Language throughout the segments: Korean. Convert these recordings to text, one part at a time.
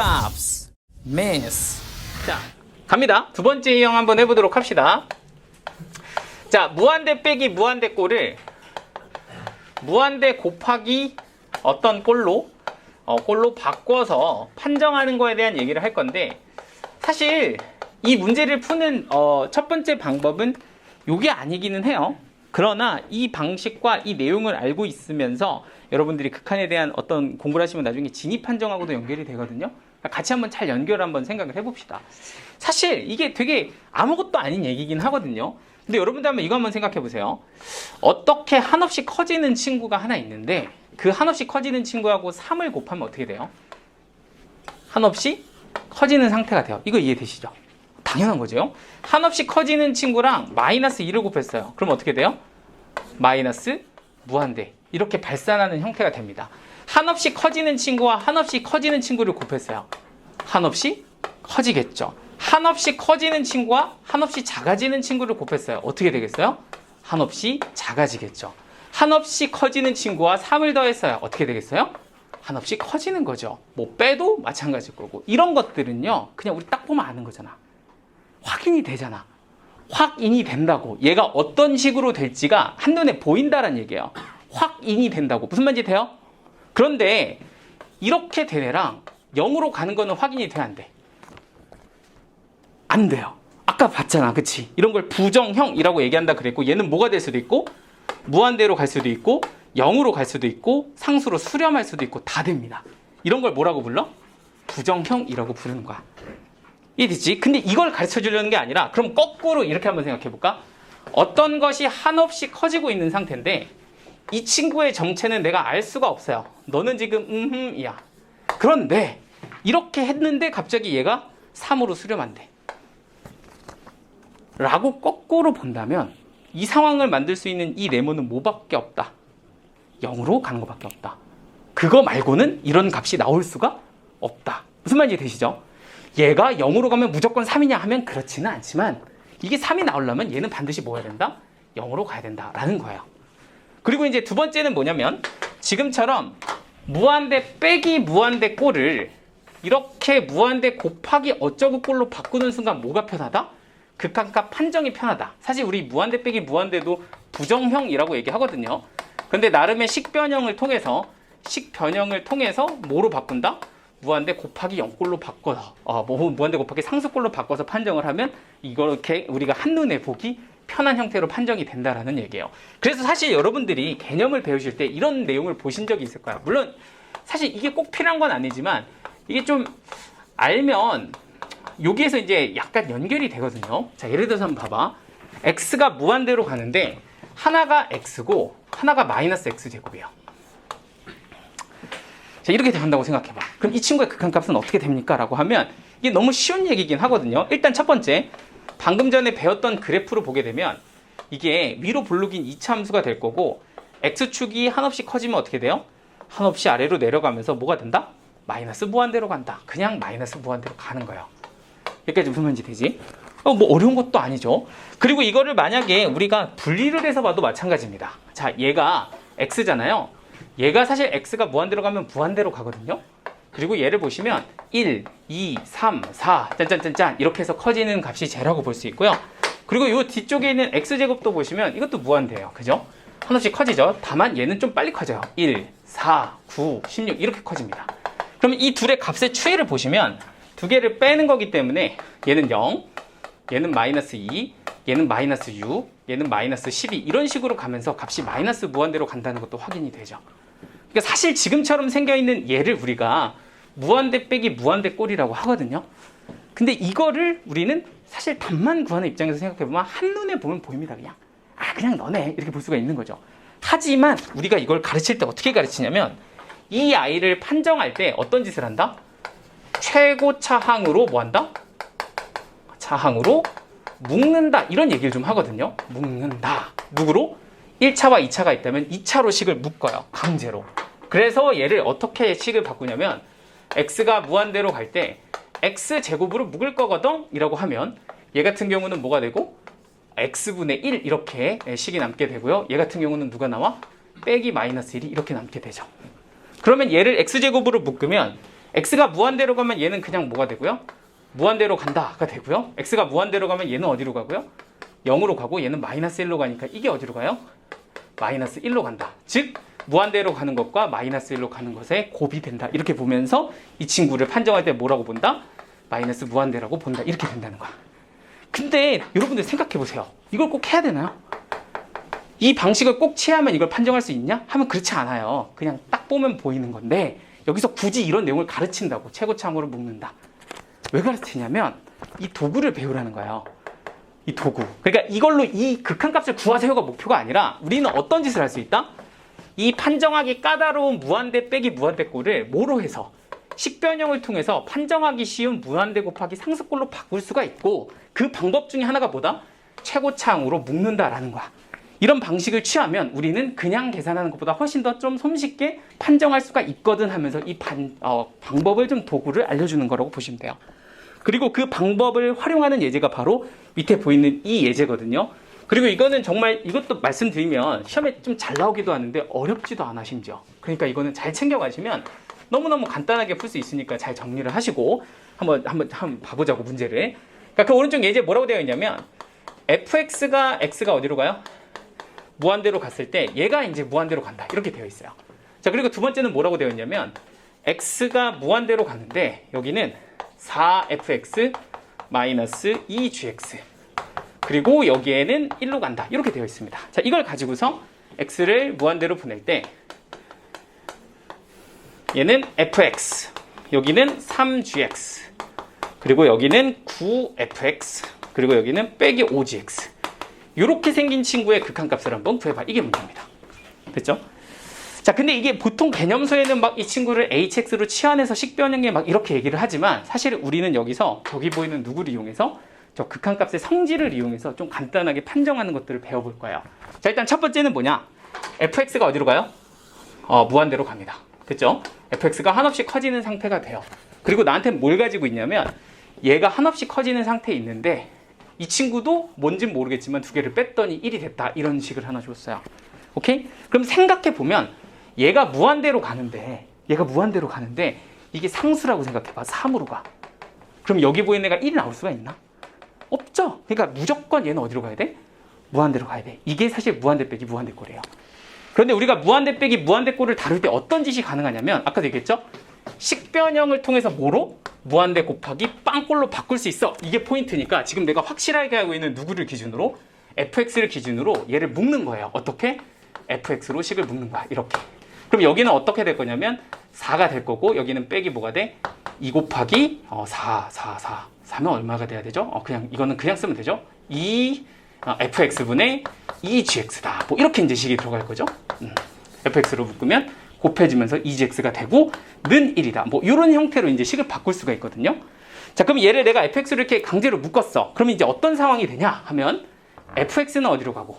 값 miss. 자 갑니다. 두 번째 유형 한번 해보도록 합시다. 자 무한대 빼기 무한대 꼴을 무한대 곱하기 어떤 꼴로? 어, 꼴로 바꿔서 판정하는 거에 대한 얘기를 할 건데 사실 이 문제를 푸는 어, 첫 번째 방법은 요게 아니기는 해요. 그러나 이 방식과 이 내용을 알고 있으면서 여러분들이 극한에 대한 어떤 공부를 하시면 나중에 진입 판정하고도 연결이 되거든요. 그러니까 같이 한번 잘 연결 한번 생각을 해봅시다. 사실 이게 되게 아무것도 아닌 얘기긴 하거든요. 근데 여러분들 한번 이거 한번 생각해 보세요. 어떻게 한없이 커지는 친구가 하나 있는데 그 한없이 커지는 친구하고 3을 곱하면 어떻게 돼요? 한없이 커지는 상태가 돼요. 이거 이해되시죠? 당연한 거죠. 한없이 커지는 친구랑 마이너스 2를 곱했어요. 그럼 어떻게 돼요? 마이너스 무한대. 이렇게 발산하는 형태가 됩니다. 한없이 커지는 친구와 한없이 커지는 친구를 곱했어요. 한없이 커지겠죠. 한없이 커지는 친구와 한없이 작아지는 친구를 곱했어요. 어떻게 되겠어요? 한없이 작아지겠죠. 한없이 커지는 친구와 3을 더했어요. 어떻게 되겠어요? 한없이 커지는 거죠. 뭐 빼도 마찬가지일 거고. 이런 것들은요. 그냥 우리 딱 보면 아는 거잖아. 확인이 되잖아. 확인이 된다고. 얘가 어떤 식으로 될지가 한눈에 보인다는 얘기예요. 확인이 된다고. 무슨 말인지 돼요? 그런데 이렇게 된 애랑 0으로 가는 거는 확인이 돼, 안 돼? 안 돼요. 아까 봤잖아. 그치? 이런 걸 부정형이라고 얘기한다 그랬고 얘는 뭐가 될 수도 있고 무한대로 갈 수도 있고 0으로 갈 수도 있고 상수로 수렴할 수도 있고 다 됩니다. 이런 걸 뭐라고 불러? 부정형이라고 부르는 거야. 이해됐지? 근데 이걸 가르쳐 주려는 게 아니라 그럼 거꾸로 이렇게 한번 생각해 볼까? 어떤 것이 한없이 커지고 있는 상태인데 이 친구의 정체는 내가 알 수가 없어요. 너는 지금 음흠이야. 그런데 이렇게 했는데 갑자기 얘가 3으로 수렴한대. 라고 거꾸로 본다면 이 상황을 만들 수 있는 이 네모는 뭐밖에 없다. 0으로 가는 것밖에 없다. 그거 말고는 이런 값이 나올 수가 없다. 무슨 말인지 되시죠? 얘가 0으로 가면 무조건 3이냐 하면 그렇지는 않지만 이게 3이 나오려면 얘는 반드시 뭐 해야 된다? 0으로 가야 된다라는 거예요. 그리고 이제 두 번째는 뭐냐면 지금처럼 무한대 빼기 무한대 꼴을 이렇게 무한대 곱하기 어쩌고 꼴로 바꾸는 순간 뭐가 편하다? 극한값 판정이 편하다. 사실 우리 무한대 빼기 무한대도 부정형이라고 얘기하거든요. 근데 나름의 식변형을 통해서 식변형을 통해서 뭐로 바꾼다? 무한대 곱하기 0꼴로 바꿔서 어, 뭐 무한대 곱하기 상수꼴로 바꿔서 판정을 하면 이렇게 우리가 한눈에 보기 편한 형태로 판정이 된다라는 얘기예요. 그래서 사실 여러분들이 개념을 배우실 때 이런 내용을 보신 적이 있을 거야. 물론 사실 이게 꼭 필요한 건 아니지만 이게 좀 알면 여기에서 이제 약간 연결이 되거든요. 자, 예를 들어서 한번 봐봐. x가 무한대로 가는데 하나가 x고 하나가 마이너스 x 제곱이에요. 자, 이렇게 된다고 생각해봐. 그럼 이 친구의 극한값은 어떻게 됩니까? 라고 하면 이게 너무 쉬운 얘기긴 하거든요. 일단 첫 번째, 방금 전에 배웠던 그래프로 보게 되면 이게 위로 볼록인 이차 함수가 될 거고 x축이 한없이 커지면 어떻게 돼요? 한없이 아래로 내려가면서 뭐가 된다? 마이너스 무한대로 간다. 그냥 마이너스 무한대로 가는 거예요. 여기까지 무슨 말인지 되지? 어, 뭐 어려운 것도 아니죠. 그리고 이거를 만약에 우리가 분리를 해서 봐도 마찬가지입니다. 자, 얘가 x잖아요. 얘가 사실 x가 무한대로 가면 무한대로 가거든요. 그리고 얘를 보시면 1, 2, 3, 4, 짠짠짠짠 이렇게 해서 커지는 값이 제라고 볼 수 있고요. 그리고 이 뒤쪽에 있는 x제곱도 보시면 이것도 무한대예요. 그죠? 하나씩 커지죠. 다만 얘는 좀 빨리 커져요. 1, 4, 9, 16 이렇게 커집니다. 그러면 이 둘의 값의 추이를 보시면 두 개를 빼는 거기 때문에 얘는 0, 얘는 마이너스 2, 얘는 마이너스 6, 얘는 마이너스 12 이런 식으로 가면서 값이 마이너스 무한대로 간다는 것도 확인이 되죠. 그러니까 사실 지금처럼 생겨 있는 얘를 우리가 무한대 빼기 무한대 꼴이라고 하거든요. 근데 이거를 우리는 사실 답만 구하는 입장에서 생각해 보면 한눈에 보면 보입니다. 그냥 아 그냥 너네 이렇게 볼 수가 있는 거죠. 하지만 우리가 이걸 가르칠 때 어떻게 가르치냐면 이 아이를 판정할 때 어떤 짓을 한다? 최고 차항으로 뭐 한다? 차항으로 묶는다 이런 얘기를 좀 하거든요. 묶는다. 누구로? 1차와 2차가 있다면 2차로 식을 묶어요. 강제로. 그래서 얘를 어떻게 식을 바꾸냐면 x가 무한대로 갈 때 x 제곱으로 묶을 거거든 이라고 하면 얘 같은 경우는 뭐가 되고 x분의 1 이렇게 식이 남게 되고요. 얘 같은 경우는 누가 나와? 빼기 마이너스 1이 이렇게 남게 되죠. 그러면 얘를 x제곱으로 묶으면 x가 무한대로 가면 얘는 그냥 뭐가 되고요? 무한대로 간다가 되고요. x가 무한대로 가면 얘는 어디로 가고요? 0으로 가고 얘는 마이너스 1로 가니까 이게 어디로 가요? 마이너스 1로 간다. 즉 무한대로 가는 것과 마이너스 1로 가는 것에 곱이 된다. 이렇게 보면서 이 친구를 판정할 때 뭐라고 본다? 마이너스 무한대라고 본다. 이렇게 된다는 거야. 근데 여러분들 생각해 보세요. 이걸 꼭 해야 되나요? 이 방식을 꼭 취하면 이걸 판정할 수 있냐? 하면 그렇지 않아요. 그냥 딱 보면 보이는 건데 여기서 굳이 이런 내용을 가르친다고 최고참으로 묶는다. 왜 가르치냐면 이 도구를 배우라는 거예요. 이 도구. 그러니까 이걸로 이 극한값을 구하세요가 목표가 아니라 우리는 어떤 짓을 할 수 있다? 이 판정하기 까다로운 무한대 빼기 무한대 꼴을 뭐로 해서 식변형을 통해서 판정하기 쉬운 무한대 곱하기 상수꼴로 바꿀 수가 있고 그 방법 중에 하나가 뭐다? 최고차항으로 묶는다라는 거야. 이런 방식을 취하면 우리는 그냥 계산하는 것보다 훨씬 더 좀 손쉽게 판정할 수가 있거든 하면서 이 반, 어, 방법을 좀 도구를 알려주는 거라고 보시면 돼요. 그리고 그 방법을 활용하는 예제가 바로 밑에 보이는 이 예제거든요. 그리고 이거는 정말 이것도 말씀드리면 시험에 좀 잘 나오기도 하는데 어렵지도 않아 심지어. 그러니까 이거는 잘 챙겨가시면 너무너무 간단하게 풀 수 있으니까 잘 정리를 하시고 한번 한번 한번 봐보자고 문제를. 그러니까 그 오른쪽 예제 뭐라고 되어 있냐면 fx가 x가 어디로 가요? 무한대로 갔을 때 얘가 이제 무한대로 간다 이렇게 되어 있어요. 자 그리고 두 번째는 뭐라고 되어 있냐면 x가 무한대로 가는데 여기는 4fx 마이너스 2gx 그리고 여기에는 1로 간다 이렇게 되어 있습니다. 자 이걸 가지고서 x를 무한대로 보낼 때 얘는 fx 여기는 3gx 그리고 여기는 9fx 그리고 여기는 빼기 5gx 이렇게 생긴 친구의 극한값을 한번 구해봐. 이게 문제입니다. 됐죠? 자, 근데 이게 보통 개념서에는 막 이 친구를 hx로 치환해서 식변형에 막 이렇게 얘기를 하지만 사실 우리는 여기서 저기 보이는 누구를 이용해서 저 극한값의 성질을 이용해서 좀 간단하게 판정하는 것들을 배워볼 거예요. 자, 일단 첫 번째는 뭐냐? fx가 어디로 가요? 어, 무한대로 갑니다. 됐죠? fx가 한없이 커지는 상태가 돼요. 그리고 나한테 뭘 가지고 있냐면 얘가 한없이 커지는 상태에 있는데 이 친구도 뭔진 모르겠지만 두 개를 뺐더니 1이 됐다. 이런 식을 하나 줬어요. 오케이? 그럼 생각해 보면 얘가 무한대로 가는데 얘가 무한대로 가는데 이게 상수라고 생각해 봐. 3으로 가. 그럼 여기 보이는 애가 1이 나올 수가 있나? 없죠. 그러니까 무조건 얘는 어디로 가야 돼? 무한대로 가야 돼. 이게 사실 무한대 빼기 무한대 꼴이에요. 그런데 우리가 무한대 빼기 무한대 꼴을 다룰 때 어떤 짓이 가능하냐면 아까도 얘기했죠? 식변형을 통해서 뭐로? 무한대 곱하기 빵꼴로 바꿀 수 있어. 이게 포인트니까 지금 내가 확실하게 알고 있는 누구를 기준으로 fx를 기준으로 얘를 묶는 거예요. 어떻게? fx로 식을 묶는 거야. 이렇게. 그럼 여기는 어떻게 될 거냐면 4가 될 거고 여기는 빼기 뭐가 돼? 2 곱하기 어, 4, 4, 4. 4면 얼마가 돼야 되죠? 어, 그냥 이거는 그냥 쓰면 되죠. 2 어, fx분의 2gx다. 뭐 이렇게 이제 식이 들어갈 거죠. 음. fx로 묶으면 곱해지면서 2gx가 되고 는 1이다. 뭐 이런 형태로 이제 식을 바꿀 수가 있거든요. 자, 그럼 얘를 내가 fx를 이렇게 강제로 묶었어. 그럼 이제 어떤 상황이 되냐 하면 fx는 어디로 가고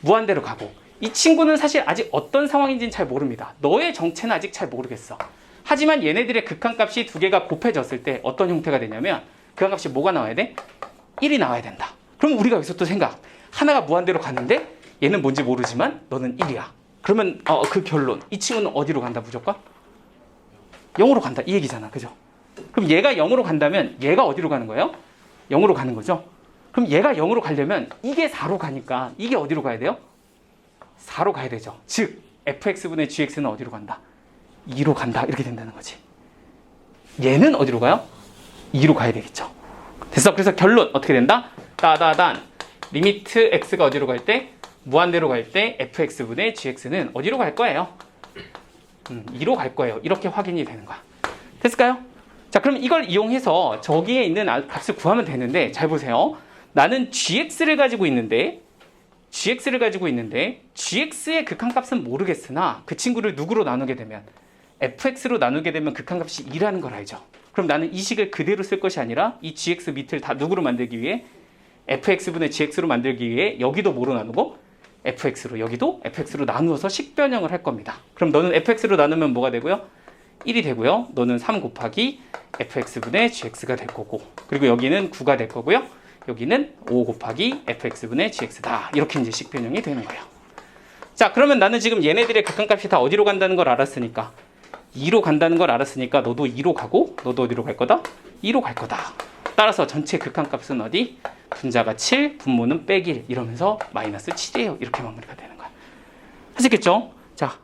무한대로 가고 이 친구는 사실 아직 어떤 상황인지는 잘 모릅니다. 너의 정체는 아직 잘 모르겠어. 하지만 얘네들의 극한값이 두 개가 곱해졌을 때 어떤 형태가 되냐면 극한값이 뭐가 나와야 돼? 1이 나와야 된다. 그럼 우리가 여기서 또 생각. 하나가 무한대로 가는데 얘는 뭔지 모르지만 너는 1이야. 그러면 어, 그 결론. 이 친구는 어디로 간다 무조건? 0으로 간다. 이 얘기잖아. 그죠? 그럼 얘가 0으로 간다면 얘가 어디로 가는 거예요? 0으로 가는 거죠. 그럼 얘가 0으로 가려면 이게 4로 가니까 이게 어디로 가야 돼요? 4로 가야 되죠. 즉 fx분의 gx는 어디로 간다? 2로 간다. 이렇게 된다는 거지. 얘는 어디로 가요? 2로 가야 되겠죠. 됐어. 그래서 결론 어떻게 된다? 따다단 리미트 x가 어디로 갈 때? 무한대로 갈 때 fx분의 gx는 어디로 갈 거예요? 음, 2로 갈 거예요. 이렇게 확인이 되는 거야. 됐을까요? 자, 그럼 이걸 이용해서 저기에 있는 아- 값을 구하면 되는데 잘 보세요. 나는 gx를 가지고 있는데 gx를 가지고 있는데 gx의 극한값은 모르겠으나 그 친구를 누구로 나누게 되면 fx로 나누게 되면 극한값이 2라는 걸 알죠. 그럼 나는 이 식을 그대로 쓸 것이 아니라 이 gx 밑을 다 누구로 만들기 위해 fx분의 gx로 만들기 위해 여기도 뭐로 나누고 fx로 여기도 fx로 나누어서 식변형을 할 겁니다. 그럼 너는 fx로 나누면 뭐가 되고요? 1이 되고요. 너는 3 곱하기 fx분의 gx가 될 거고 그리고 여기는 9가 될 거고요. 여기는 5 곱하기 fx분의 gx다. 이렇게 이제 식변형이 되는 거예요. 자, 그러면 나는 지금 얘네들의 극한값이 다 어디로 간다는 걸 알았으니까 2로 간다는 걸 알았으니까 너도 2로 가고 너도 어디로 갈 거다? 2로 갈 거다. 따라서 전체 극한값은 어디? 분자가 7, 분모는 빼기 1 이러면서 마이너스 7이에요. 이렇게 마무리가 되는 거야. 하셨겠죠? 자,